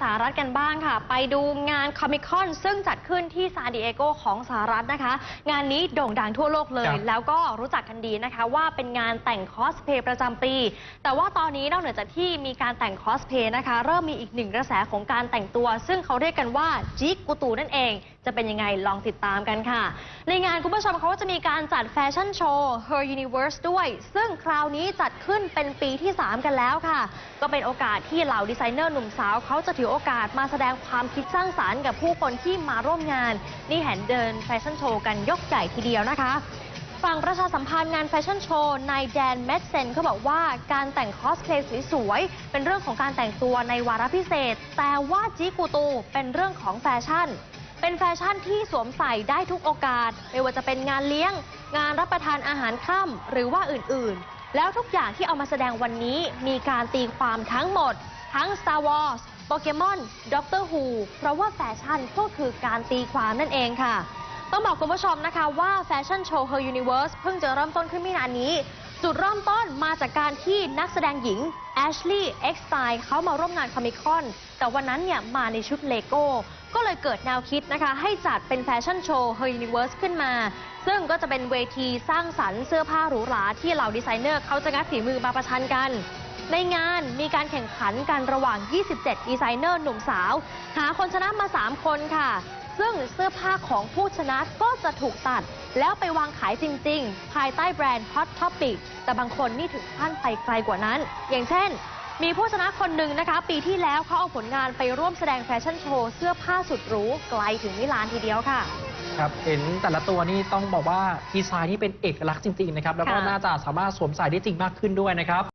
สหรัฐกันบ้างค่ะ ไปดูงานคอมิคอนซึ่งจัดขึ้นที่ซานดิเอโกของสหรัฐนะคะ งานนี้โด่งดังทั่วโลกเลย ครับแล้วก็รู้จักกันดีนะคะ ว่าเป็นงานแต่งคอสเพลย์ประจำปี แต่ว่าตอนนี้นอกเหนือจากที่มีการแต่งคอสเพลย์นะคะ เริ่มมีอีกหนึ่งกระแสของการแต่งตัว ซึ่งเขาเรียกกันว่าจิกกูตูนั่นเอง จะเป็นยังไงลองติดตามกันค่ะ ในงานคุณผู้ชมเขาก็จะมีการจัดแฟชั่นโชว์ Her Universe ด้วย ซึ่งคราวนี้จัดขึ้นเป็นปีที่ 3 กันแล้วค่ะ ก็เป็นโอกาสที่เหล่าดีไซเนอร์หนุ่มสาวเขาจะถือโอกาสมาแสดงความคิดสร้างสารรค์กับผู้คนที่มาร่วมงาน นี่เห็นเดินแฟชั่นโชว์กันยกใหญ่ทีเดียวนะคะฝั่งประชาสัมพันธ์งานแฟชั่นโชว์นายแดนเมดเซนเขาบอกว่าการแต่งคอสเพลย์สวยๆ เป็นเรื่องของการแต่งตัวในวาระพิเศษ แต่ว่าจีกูตูเป็นเรื่องของแฟชั่น เป็นแฟชั่นที่สวมใส่ได้ทุกโอกาส ไม่ว่าจะเป็นงานเลี้ยง งานรับประทานอาหารค่ำหรือว่าอื่นๆ แล้วทุกอย่างที่เอามาแสดงวันนี้มีการตีความทั้งหมด ทั้ง Star Wars โปเกมอนด็อกเตอร์ฮูเพราะว่าแฟชั่นก็คือการตีความนั่นเองค่ะ ต้องบอกคุณผู้ชมนะคะว่าแฟชั่นโชว์ Her Universe เพิ่งจะเริ่มต้นขึ้นไม่นานนี้ จุดเริ่มต้นมาจากการที่นักแสดงหญิง Ashley X Style เขามาร่วมงานคอมิคอน แต่วันนั้นเนี่ยมาในชุดเลโก้ ก็เลยเกิดแนวคิดนะคะ ให้จัดเป็นแฟชั่นโชว์ Her Universe ขึ้นมา ซึ่งก็จะเป็นเวทีสร้างสรรค์เสื้อผ้าหรูหราที่เหล่าดีไซเนอร์เขาจะงัดฝีมือมาประชันกัน ในงานมีการแข่งขันกันระหว่าง 27 ดีไซเนอร์หนุ่มสาว หาคนชนะมา 3 คนค่ะ ซึ่งเสื้อผ้าของผู้ชนะก็จะถูกตัด แล้วไปวางขายจริง ๆ ภายใต้แบรนด์ Hot Topic แต่บางคนนี่ถึงขั้นไปไกลกว่านั้น อย่างเช่น มีผู้ชนะคนหนึ่งนะคะ ปีที่แล้วเขาเอาผลงานไปร่วมแสดงแฟชั่นโชว์เสื้อผ้าสุดหรูไกลถึงมิลานทีเดียวค่ะ ครับเห็นแต่ละตัวนี่ต้องบอกว่าดีไซน์ที่เป็นเอกลักษณ์จริงๆนะครับ แล้วก็ค่ะ น่าจะสามารถสวมใส่ได้จริงมากขึ้นด้วยนะครับ